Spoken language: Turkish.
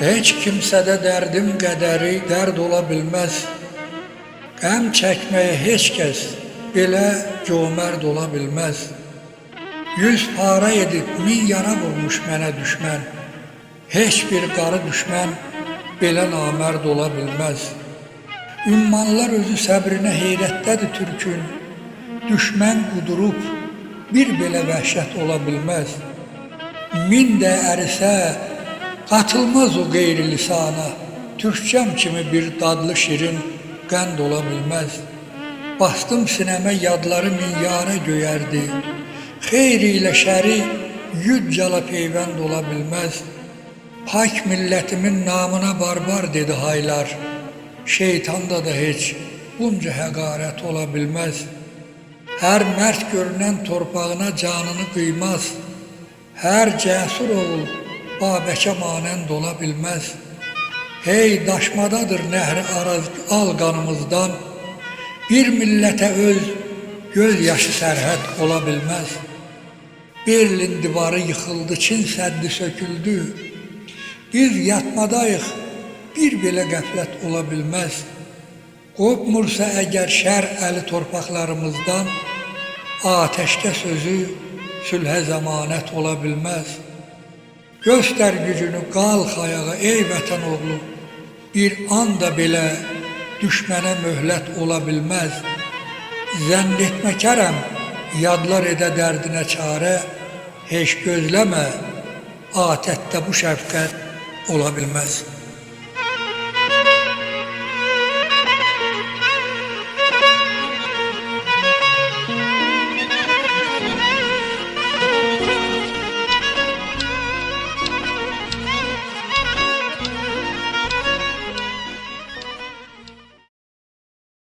Heç kimsədə dərdim qədəri dərd ola bilməz. Qəm çəkməyə heç kəs belə bilməz. Yüz para edib min yara vurmuş mənə düşmən. Heç bir qarı düşmən belə namərd ola. Ümmanlar özü səbrinə heyrətdədir türkün. Düşmən qudurub bir belə vəhşət ola bilməz. Min də ərisə qatılmaz o qeyri lisana. Türkçəm kimi bir dadlı şirin qənd ola bilməz. Bastım sinəmə yadları minyara göyərdi. Xeyr ilə şəri yüccala peyvənd ola bilməz. Pak millətimin namına barbar dedi haylar. Şeytanda da heç bunca həqarət ola bilməz. Hər mərd görünən torpağına canını qıymaz. Hər cəsur oğul Babəkə manənd ola bilməz. Hey daşmadadır nəhri araz al qanımızdan. Bir millətə öz göz yaşı sərhəd ola bilməz. Berlin divarı yıxıldı, Çin səddi söküldü. Biz yatmadayıq, bir belə qəflət ola bilməz. Qopmursa əgər şər əli torpaqlarımızdan, ateşkə sözü sülhə zəmanət ola bilməz. Göstər gücünü, qalx ayağa ey vətən oğlu. Bir anda belə düşmənə möhlət ola bilməz. Zənn etmə kərəm, yadlar edə dərdinə çarə, heç gözləmə, atətdə bu şəfqət ola bilməz.